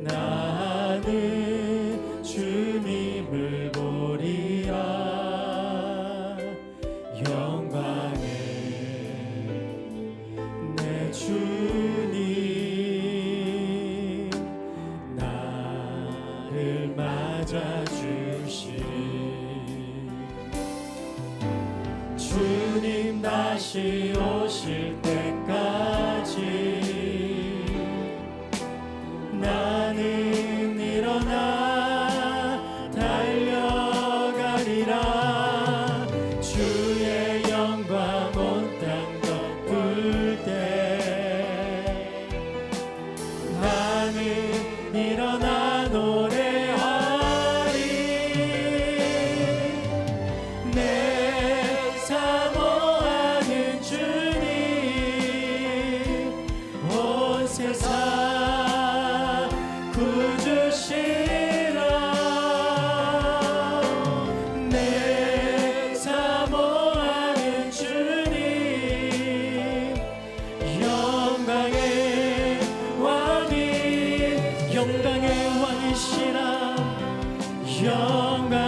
나는 주님을 보리라. 영광의 내 주님 나를 맞아주시리 주님 다시 오실 때 나는 일어나 달려가리라. 주의 영광 온 땅 덮을 때 나는 일어나 영광.